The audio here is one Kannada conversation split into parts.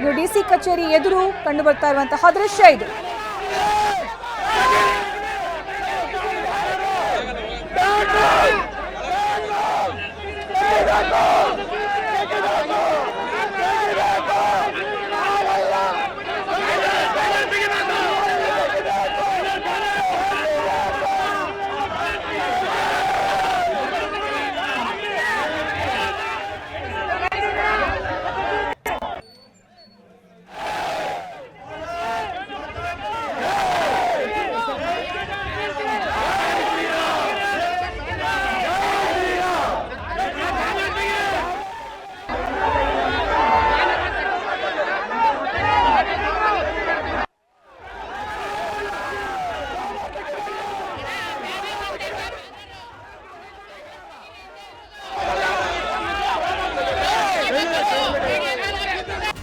ಇದು ಡಿಸಿ ಕಚೇರಿ ಎದುರು ಕಂಡು ಬರ್ತಾ ಇರುವಂತಹ ದೃಶ್ಯ ಇದು.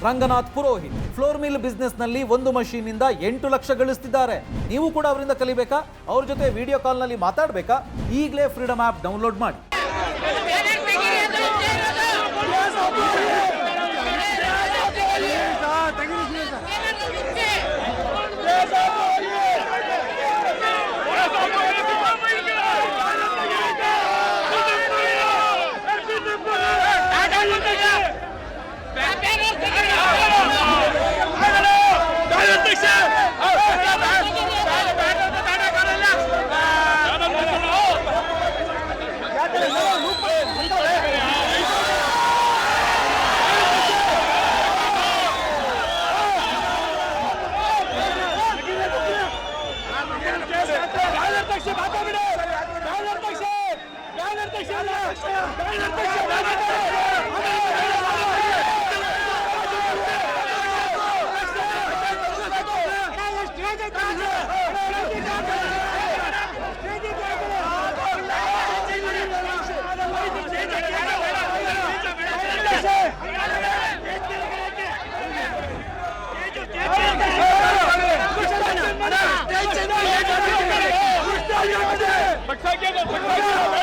ರಂಗನಾಥ್ ಪುರೋಹಿತ್ ಫ್ಲೋರ್ ಮಿಲ್ ಬಿಸ್ನೆಸ್ನಲ್ಲಿ ಒಂದು ಮಷೀನ್ ಇಂದ ಎಂಟು ಲಕ್ಷ ಗಳಿಸ್ತಿದ್ದಾರೆ. ನೀವು ಕೂಡ ಅವರಿಂದ ಕಲಿಬೇಕಾ? ಅವ್ರ ಜೊತೆ ವಿಡಿಯೋ ಕಾಲ್ನಲ್ಲಿ ಮಾತಾಡಬೇಕಾ? ಈಗಲೇ ಫ್ರೀಡಮ್ ಆ್ಯಪ್ ಡೌನ್ಲೋಡ್ ಮಾಡಿ. ಎಸ್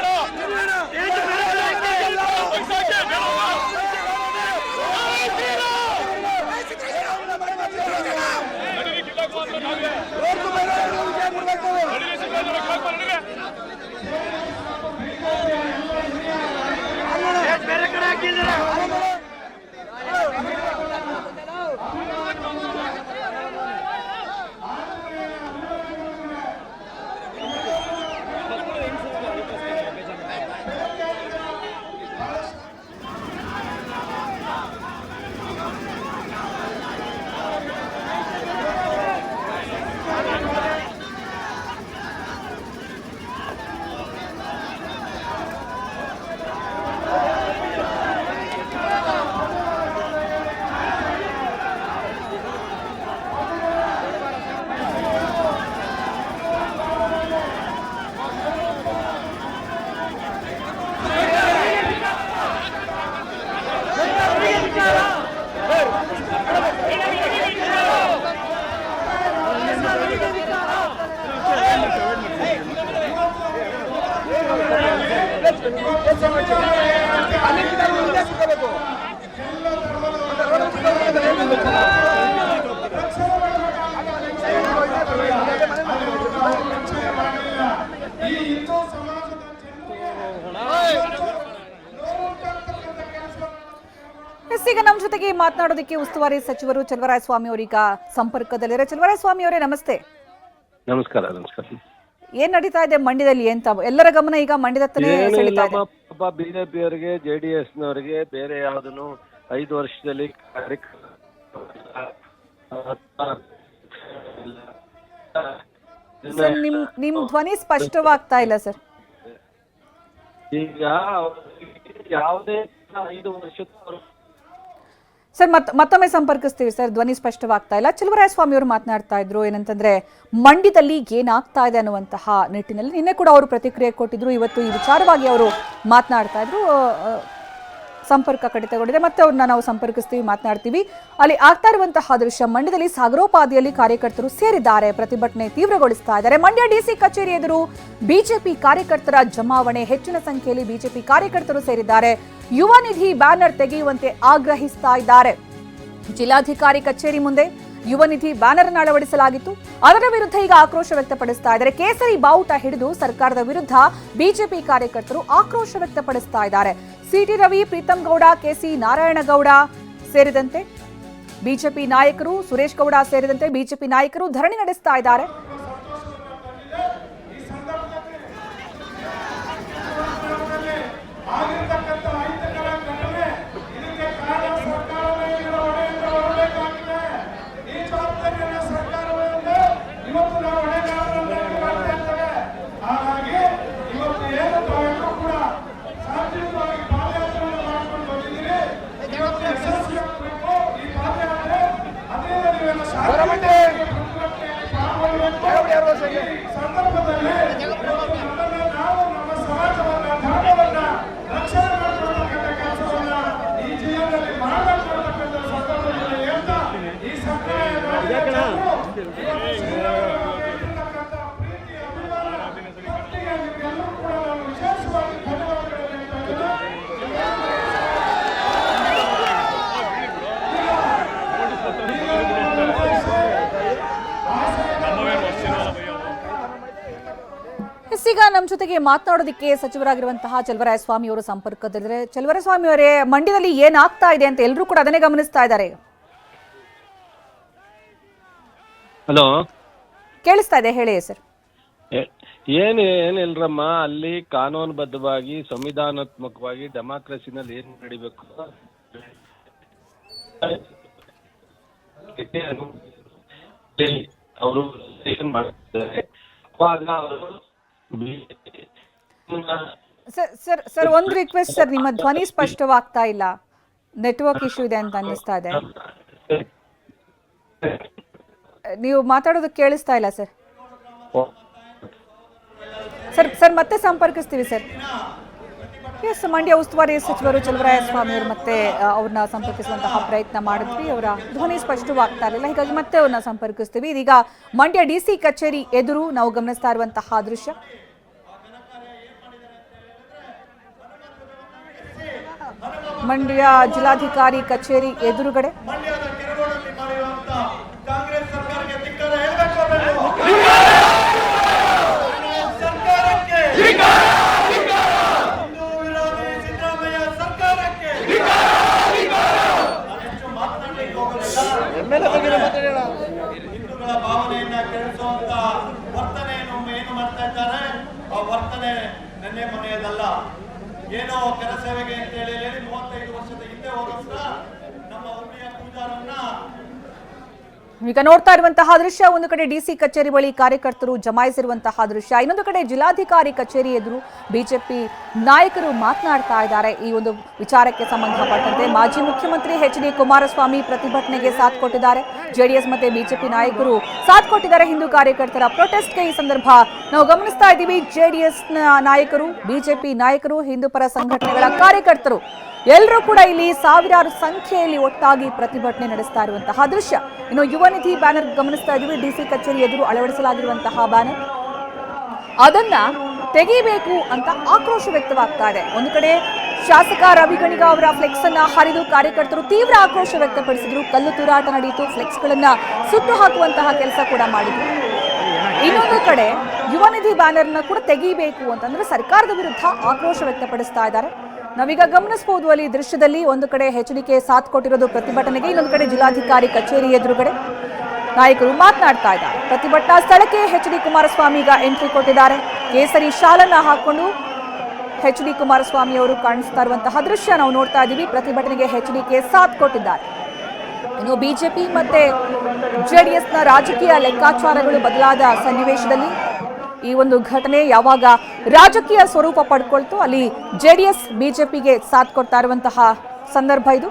ಈಗ ನಮ್ಮ ಜೊತೆಗೆ ಮಾತನಾಡೋದಕ್ಕೆ ಉಸ್ತುವಾರಿ ಸಚಿವರು ಚಲವರಾಯ ಸ್ವಾಮಿ ಅವರೀಗ ಸಂಪರ್ಕದಲ್ಲಿರ ಚಲವರಾಯ ಸ್ವಾಮಿ ಅವರೇ ನಮಸ್ತೆ. ನಮಸ್ಕಾರ ನಮಸ್ಕಾರ. ಏನ್ ನಡೀತಾ ಇದೆ ಮಂಡ್ಯದಲ್ಲಿ ಎಂತ ಎಲ್ಲರ ಗಮನ ಈಗ ಸೆಳೀತಾ ಇದೆ? ಇಲ್ಲಮ್ಮ ಬಿಜೆಪಿ ಅವರಿಗೆ ಜೆ ಡಿ ಎಸ್ ನವರಿಗೆ ಬೇರೆ ಯಾವ್ದನ್ನು ಐದು ವರ್ಷದಲ್ಲಿ ಕಾರ್ಯಕ್ರಮ ಸರ್ ನಿಮ್ ನಿಮ್ ಧ್ವನಿ ಸ್ಪಷ್ಟವಾಗ್ತಾ ಇಲ್ಲ ಸರ್. ಈಗ ಅವ್ರಿಗೆ ಯಾವುದೇ ಐದು ವರ್ಷದ ಸರ್, ಮತ್, ಮತ್ತೊಮ್ಮೆ ಸಂಪರ್ಕಿಸ್ತೀವಿ ಸರ್, ಧ್ವನಿ ಸ್ಪಷ್ಟವಾಗ್ತಾ ಇಲ್ಲ. ಚಿಲುವರಾಯ ಸ್ವಾಮಿ ಅವರು ಮಾತನಾಡ್ತಾ ಇದ್ರು, ಏನಂತಂದ್ರೆ ಮಂಡ್ಯದಲ್ಲಿ ಏನಾಗ್ತಾ ಇದೆ ಅನ್ನುವಂತಹ ನಿಟ್ಟಿನಲ್ಲಿ ನಿನ್ನೆ ಕೂಡ ಅವರು ಪ್ರತಿಕ್ರಿಯೆ ಕೊಟ್ಟಿದ್ರು. ಇವತ್ತು ಈ ವಿಚಾರವಾಗಿ ಅವರು ಮಾತನಾಡ್ತಾ ಇದ್ರು. ಸಂಪರ್ಕ ಕಡಿತಗೊಂಡಿದೆ. ಮತ್ತೆ ಅವ್ರನ್ನ ನಾವು ಸಂಪರ್ಕಿಸ್ತೀವಿ, ಮಾತನಾಡ್ತೀವಿ. ಅಲ್ಲಿ ಆಗ್ತಾ ಇರುವಂತಹ ದೃಶ್ಯ ಮಂಡ್ಯದಲ್ಲಿ ಸಾಗರೋಪಾದಿಯಲ್ಲಿ ಕಾರ್ಯಕರ್ತರು ಸೇರಿದ್ದಾರೆ. ಪ್ರತಿಭಟನೆ ತೀವ್ರಗೊಳಿಸ್ತಾ ಇದ್ದಾರೆ. ಮಂಡ್ಯ ಡಿಸಿ ಕಚೇರಿ ಎದುರು ಬಿಜೆಪಿ ಕಾರ್ಯಕರ್ತರ ಜಮಾವಣೆ. ಹೆಚ್ಚಿನ ಸಂಖ್ಯೆಯಲ್ಲಿ ಬಿಜೆಪಿ ಕಾರ್ಯಕರ್ತರು ಸೇರಿದ್ದಾರೆ. ಯುವ ನಿಧಿ ಬ್ಯಾನರ್ ತೆಗೆಯುವಂತೆ ಆಗ್ರಹಿಸ್ತಾ ಇದ್ದಾರೆ. ಜಿಲ್ಲಾಧಿಕಾರಿ ಕಚೇರಿ ಮುಂದೆ ಯುವ ನಿಧಿ ಬ್ಯಾನರ್ ಅಳವಡಿಸಲಾಗಿತ್ತು. ಅದರ ವಿರುದ್ಧ ಈಗ ಆಕ್ರೋಶ ವ್ಯಕ್ತಪಡಿಸ್ತಾ ಇದ್ದಾರೆ. ಕೇಸರಿ ಬಾವುಟ ಹಿಡಿದು ಸರ್ಕಾರದ ವಿರುದ್ಧ ಬಿಜೆಪಿ ಕಾರ್ಯಕರ್ತರು ಆಕ್ರೋಶ ವ್ಯಕ್ತಪಡಿಸ್ತಾ ಇದ್ದಾರೆ. ಸಿಟಿ ರವಿ, ಪ್ರೀತಂ ಗೌಡ ಕೆಸಿ ನಾರಾಯಣಗೌಡ ಸೇರಿದಂತೆ ಬಿಜೆಪಿ ನಾಯಕರು, ಸುರೇಶ್ ಗೌಡ ಸೇರಿದಂತೆ ಬಿಜೆಪಿ ನಾಯಕರು ಧರಣಿ ನಡೆಸ್ತಾ ಇದ್ದಾರೆ. ಸಂದರ್ಭದಲ್ಲಿ ನಮ್ಮ ಜೊತೆಗೆ ಮಾತನಾಡೋದಕ್ಕೆ ಸಚಿವರಾಗಿರುವಂತಹ ಚಲವರಾಯಸ್ವಾಮಿ ಅವರು ಸಂಪರ್ಕದಲ್ಲಿದ್ದಾರೆ. ಚಲವರಾಯಸ್ವಾಮಿ ಅವರೇ ಮಂಡ್ಯದಲ್ಲಿ ಏನಾಗ್ತಾ ಇದೆ ಅಂತ ಎಲ್ಲರೂ ಕೂಡ ಅದನ್ನೇ ಗಮನಿಸ್ತಾ ಇದ್ದಾರೆ. ಹಲೋ. ಕೇಳಿಸ್ತಾ ಇದೆ ಹೇಳಿ ಸರ್. ಏನು ಏನಿಲ್ರಮ್ಮ ಅಲ್ಲಿ ಕಾನೂನುಬದ್ಧವಾಗಿ ಸಂವಿಧಾನಾತ್ಮಕವಾಗಿ ಡೆಮಾಕ್ರಸಿನಲ್ಲಿ ಏನು ನಡಿಬೇಕು? ಅವರು ಮಾಡ್ತಿದ್ದಾರೆ. ಅವಾಗ ಅವರು ಸರ್ ಸರ್ ಒಂದು ರಿಕ್ವೆಸ್ಟ್ ಸರ್ ನಿಮ್ಮ ಧ್ವನಿ ಸ್ಪಷ್ಟವಾಗ್ತಾ ಇಲ್ಲ. ನೆಟ್ವರ್ಕ್ ಇಶ್ಯೂ ಇದೆ ಅಂತ ಅನ್ನಿಸ್ತಾ ಇದೆ. ನೀವು ಮಾತಾಡೋದು ಕೇಳಿಸ್ತಾ ಇಲ್ಲ ಸರ್ ಸರ್ ಸರ್ ಮತ್ತೆ ಸಂಪರ್ಕಿಸ್ತೀವಿ ಸರ್ ಎಸ್ ಮಂಡ್ಯ ಉಸ್ತುವಾರಿ ಸಚಿವರು ಚಲವರಾಯಸ್ವಾಮಿ ಅವರು ಮತ್ತೆ ಅವ್ರನ್ನ ಸಂಪರ್ಕಿಸುವಂತಹ ಪ್ರಯತ್ನ ಮಾಡಿದ್ವಿ. ಅವರ ಧ್ವನಿ ಸ್ಪಷ್ಟವಾಗ್ತಾ ಇರಲಿಲ್ಲ. ಹೀಗಾಗಿ ಮತ್ತೆ ಅವ್ರನ್ನ ಸಂಪರ್ಕಿಸ್ತೀವಿ. ಇದೀಗ ಮಂಡ್ಯ ಡಿ ಸಿ ಕಚೇರಿ ಎದುರು ನಾವು ಗಮನಿಸ್ತಾ ಇರುವಂತಹ ದೃಶ್ಯ. ಮಂಡ್ಯ ಜಿಲ್ಲಾಧಿಕಾರಿ ಕಚೇರಿ ಎದುರುಗಡೆ ಮನೆಯದಲ್ಲ ಏನೋ ಕರಸೇವೆಗೆ ಅಂತ ಹೇಳಿ ಮೂವತ್ತೈದು ವರ್ಷದ ಹಿಂದೆ ಹೋಗೋಸ್ಕರ ನಮ್ಮ ಉರ್ಮಿಯ ಪೂಜಾರನ್ನ ಈಗ ನೋಡ್ತಾ ಇರುವಂತಹ ದೃಶ್ಯ, ಒಂದು ಕಡೆ ಡಿಸಿ ಕಚೇರಿ ಬಳಿ ಕಾರ್ಯಕರ್ತರು ಜಮಾಯಿಸಿರುವಂತಹ ದೃಶ್ಯ, ಇನ್ನೊಂದು ಕಡೆ ಜಿಲ್ಲಾಧಿಕಾರಿ ಕಚೇರಿ ಎದುರು ಬಿಜೆಪಿ ನಾಯಕರು ಮಾತನಾಡ್ತಾ ಇದ್ದಾರೆ. ಈ ಒಂದು ವಿಚಾರಕ್ಕೆ ಸಂಬಂಧಪಟ್ಟಂತೆ ಮಾಜಿ ಮುಖ್ಯಮಂತ್ರಿ ಎಚ್ ಡಿ ಕುಮಾರಸ್ವಾಮಿ ಪ್ರತಿಭಟನೆಗೆ ಸಾಥ್ ಕೊಟ್ಟಿದ್ದಾರೆ. ಜೆಡಿಎಸ್ ಮತ್ತೆ ಬಿಜೆಪಿ ನಾಯಕರು ಸಾಥ್ ಕೊಟ್ಟಿದ್ದಾರೆ. ಹಿಂದೂ ಕಾರ್ಯಕರ್ತರ ಪ್ರೊಟೆಸ್ಟ್ಗೆ ಈ ಸಂದರ್ಭ ನಾವು ಗಮನಿಸ್ತಾ ಇದ್ದೀವಿ. ಜೆಡಿಎಸ್ ನಾಯಕರು, ಬಿಜೆಪಿ ನಾಯಕರು, ಹಿಂದೂ ಪರ ಸಂಘಟನೆಗಳ ಕಾರ್ಯಕರ್ತರು ಎಲ್ಲರೂ ಕೂಡ ಇಲ್ಲಿ ಸಾವಿರಾರು ಸಂಖ್ಯೆಯಲ್ಲಿ ಒಟ್ಟಾಗಿ ಪ್ರತಿಭಟನೆ ನಡೆಸ್ತಾ ಇರುವಂತಹ ದೃಶ್ಯ. ಇನ್ನು ಯುವ ನಿಧಿ ಬ್ಯಾನರ್ ಗಮನಿಸ್ತಾ ಇದ್ದೀವಿ. ಡಿಸಿ ಕಚೇರಿ ಎದುರು ಅಳವಡಿಸಲಾಗಿರುವಂತಹ ಬ್ಯಾನರ್. ಅದನ್ನ ತೆಗಿಬೇಕು ಅಂತ ಆಕ್ರೋಶ ವ್ಯಕ್ತವಾಗ್ತಾ ಇದೆ. ಒಂದು ಕಡೆ ಶಾಸಕ ರವಿ ಗಣಿಗ ಅವರ ಫ್ಲೆಕ್ಸ್ ಅನ್ನ ಹರಿದು ಕಾರ್ಯಕರ್ತರು ತೀವ್ರ ಆಕ್ರೋಶ ವ್ಯಕ್ತಪಡಿಸಿದ್ರು. ಕಲ್ಲು ತೂರಾಟ ನಡೆಯಿತು. ಫ್ಲೆಕ್ಸ್ ಗಳನ್ನ ಸುಟ್ಟು ಹಾಕುವಂತಹ ಕೆಲಸ ಕೂಡ ಮಾಡಿದ್ರು. ಇನ್ನೊಂದು ಕಡೆ ಯುವ ನಿಧಿ ಬ್ಯಾನರ್ನ ಕೂಡ ತೆಗಿಬೇಕು ಅಂತಂದ್ರೆ ಸರ್ಕಾರದ ವಿರುದ್ಧ ಆಕ್ರೋಶ ವ್ಯಕ್ತಪಡಿಸ್ತಾ ಇದ್ದಾರೆ. ನಾವೀಗ ಗಮನಿಸಬಹುದು ಅಲ್ಲಿ ದೃಶ್ಯದಲ್ಲಿ ಒಂದು ಕಡೆ ಎಚ್ಡಿಕೆ ಸಾಥ್ ಕೊಟ್ಟಿರೋದು ಪ್ರತಿಭಟನೆಗೆ, ಇನ್ನೊಂದು ಕಡೆ ಜಿಲ್ಲಾಧಿಕಾರಿ ಕಚೇರಿ ಎದುರುಗಡೆ ನಾಯಕರು ಮಾತನಾಡ್ತಾ ಇದ್ದಾರೆ. ಪ್ರತಿಭಟನಾ ಸ್ಥಳಕ್ಕೆ ಎಚ್ ಡಿ ಕುಮಾರಸ್ವಾಮಿ ಈಗ ಎಂಟ್ರಿ ಕೊಟ್ಟಿದ್ದಾರೆ. ಕೇಸರಿ ಶಾಲನ್ನ ಹಾಕೊಂಡು ಎಚ್ ಡಿ ಕುಮಾರಸ್ವಾಮಿ ಅವರು ಕಾಣಿಸ್ತಾ ಇರುವಂತಹ ದೃಶ್ಯ ನಾವು ನೋಡ್ತಾ ಇದ್ದೀವಿ. ಪ್ರತಿಭಟನೆಗೆ ಎಚ್ ಡಿಕೆ ಸಾಥ್ ಕೊಟ್ಟಿದ್ದಾರೆ. ಇನ್ನು ಬಿಜೆಪಿ ಮತ್ತೆ ಜೆಡಿಎಸ್ನ ರಾಜಕೀಯ ಲೆಕ್ಕಾಚಾರಗಳು ಬದಲಾದ ಸನ್ನಿವೇಶದಲ್ಲಿ ಈ ಒಂದು ಘಟನೆ ಯಾವಾಗ ರಾಜಕೀಯ ಸ್ವರೂಪ ಪಡ್ಕೊಳ್ತು ಅಲ್ಲಿ ಜೆಡಿಎಸ್, ಬಿಜೆಪಿಗೆ ಸಾಥ್ ಕೊಡ್ತಾ ಇರುವಂತಹ ಸಂದರ್ಭ ಇದು.